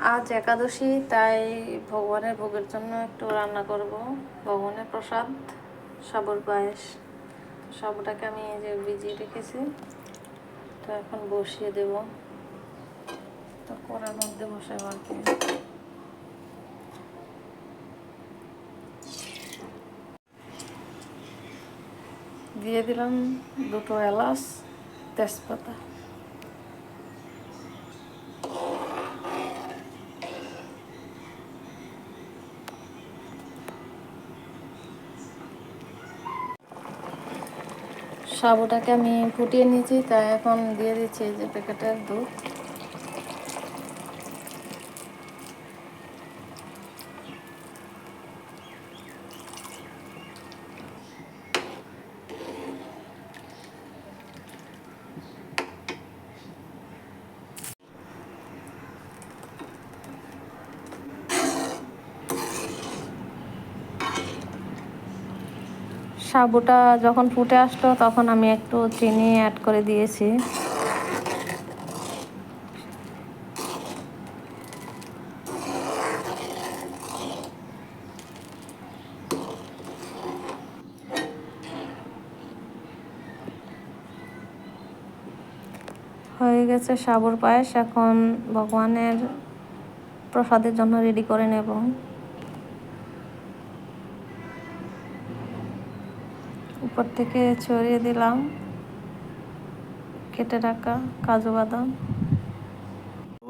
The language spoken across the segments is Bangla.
আজ একাদশী, তাই ভগবানের ভোগের জন্য একটু রান্না করব। ভগবানের প্রসাদ, সাবুর পায়েস, সাবুটাকে আমি এই যে ভিজিয়ে রেখেছি। তো এখন বসিয়ে দেব। তো করার মধ্যে বসাবো আর কি। দিয়ে দিলাম দুটো এলাচ, তেজপাতা। সাবুটাকে আমি ফুটিয়ে নিয়েছি তা এখন দিয়ে দিচ্ছি যে প্যাকেটের দুধ। সাবুটা যখন ফুটে আসলো, তখন আমি একটু চিনি অ্যাড করে দিয়েছি। হয়ে গেছে সাবুর পায়েস। এখন ভগবানের প্রসাদের জন্য রেডি করে নেব। উপর থেকে ছড়িয়ে দিলাম। কেটে রাখা কাজু বাদাম।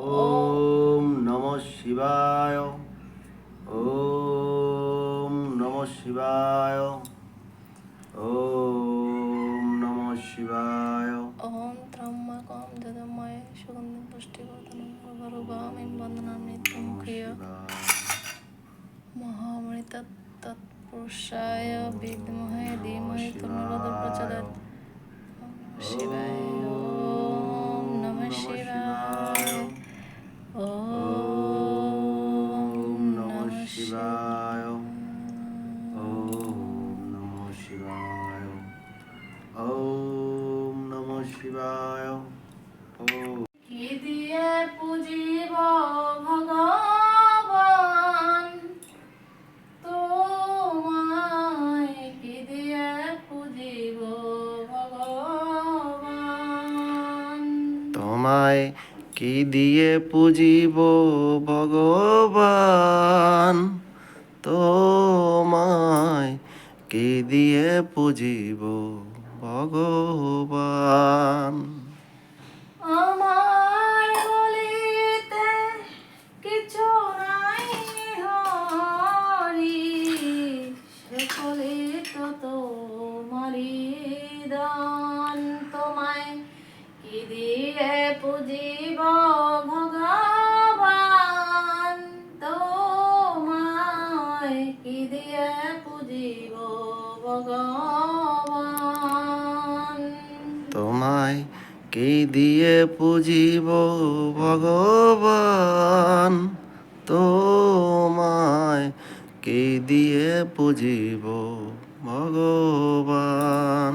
ওম নম শিবায়। ওম নম শিবায়। ওম নম শিবায়। ওম ত্রম্বকম যদময় সুগন্ধি পুষ্টিবর্ধনম গর্ভামিম বন্দনাম নিত্যমুখীয় মহামৃত তৎপুরুষায় বিদ্মহে ধীমহি তনুরদ প্রচলৎ। শিবায়, ওম নমঃ শিবায়। ওম নম শিবায়। ওম নম শিবায়। ওম নম শিবায়। ওম তোমায় কি দিয়ে পুজিব ভগবান? তোমায় কি দিয়ে পুজিব ভগবান? কি দিয়ে পুজিব ভগবান তোমায়? কি দিয়ে পুজিব ভগবান? তোমায় কি পুজিব ভগবান? তোমায় কি পুজিব ভগবান?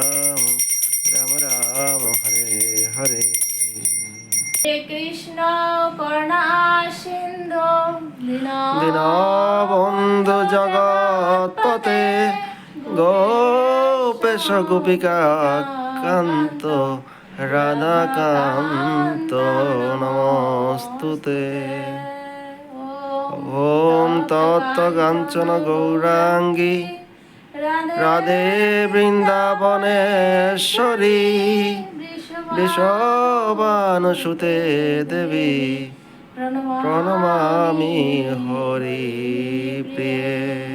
কৃষ্ণ করুণা সিন্ধু দীনবন্ধু জগৎপতে গোপেশ গোপিকা কান্ত রাধাকান্ত নমস্তুতে। ওম তত্ত্ব কাঞ্চন গৌরাঙ্গী রাধে বৃন্দাবনেশ্বরী বৃষবানুসুতে দেবী প্রণমামি হরি প্রিয়ে।